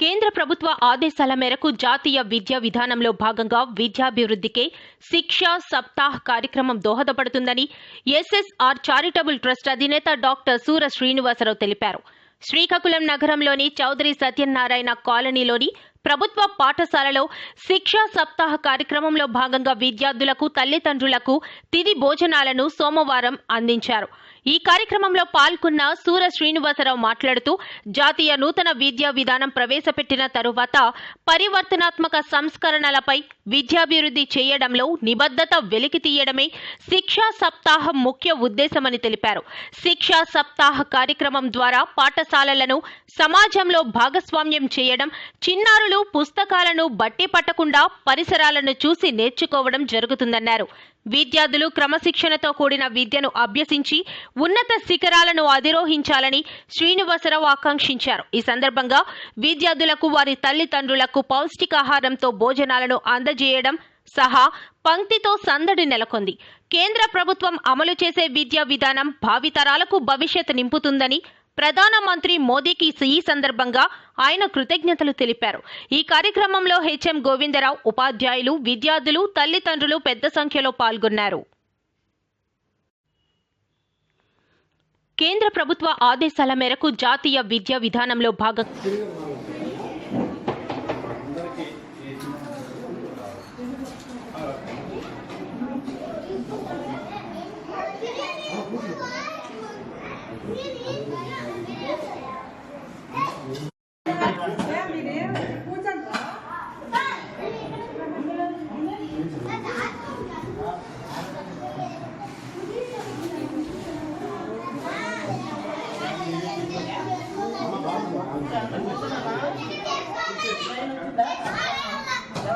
కేంద్ర ప్రభుత్వ ఆదేశాల మేరకు జాతీయ విద్యా విధానంలో భాగంగా విద్యాభివృద్ధికే శిక్ష సప్తాహ్ కార్యక్రమం దోహదపడుతుందని ఎస్ఎస్ఆర్ చారిటబుల్ ట్రస్ట్ అధినేత డాక్టర్ సూర శ్రీనివాసరావు తెలిపారు. శ్రీకాకుళం నగరంలోని చౌదరి సత్యనారాయణ కాలనీలోని ప్రభుత్వ పాఠశాలలో శిక్షా సప్తాహ కార్యక్రమంలో భాగంగా విద్యార్థులకు తల్లిదండ్రులకు తిది భోజనాలను సోమవారం అందించారు. ఈ కార్యక్రమంలో పాల్గొన్న సూర శ్రీనివాసరావు మాట్లాడుతూ జాతీయ నూతన విద్యా విధానం ప్రవేశపెట్టిన తరువాత పరివర్తనాత్మక సంస్కరణలపై విద్యాభివృద్ధి చేయడంలో నిబద్ధత వెలికి తీయడమే శిక్షా సప్తాహం ముఖ్య ఉద్దేశమని తెలిపారు. శిక్షా సప్తాహ కార్యక్రమం ద్వారా పాఠశాలలను సమాజంలో భాగస్వామ్యం చేయడం చిన్నారులు పుస్తకాలను బట్టి పట్టకుండా పరిసరాలను చూసి నేర్చుకోవడం జరుగుతుందన్నారు. విద్యార్థులు క్రమశిక్షణతో కూడిన విద్యను అభ్యసించి ఉన్నత శిఖరాలను అధిరోహించాలని శ్రీనివాసరావు ఆకాంక్షించారు. ఈ సందర్భంగా విద్యార్థులకు వారి తల్లిదండ్రులకు పౌష్టికాహారంతో భోజనాలను అందజేయడం సహా పంక్తితో సందడి నెలకొంది. కేంద్ర ప్రభుత్వం అమలు చేసే విద్యా విధానం భావితరాలకు భవిష్యత్ నింపుతుందని ప్రధానమంత్రి మోదీకి ఈ సందర్భంగా ఆయన కృతజ్ఞతలు తెలిపారు. ఈ కార్యక్రమంలో హెచ్ఎం గోవిందరావు ఉపాధ్యాయులు విద్యార్థులు తల్లిదండ్రులు పెద్ద సంఖ్యలో పాల్గొన్నారు. కేంద్ర ప్రభుత్వ ఆదేశాల మేరకు జాతీయ విద్యా విధానంలో భాగం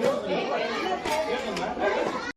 Deus.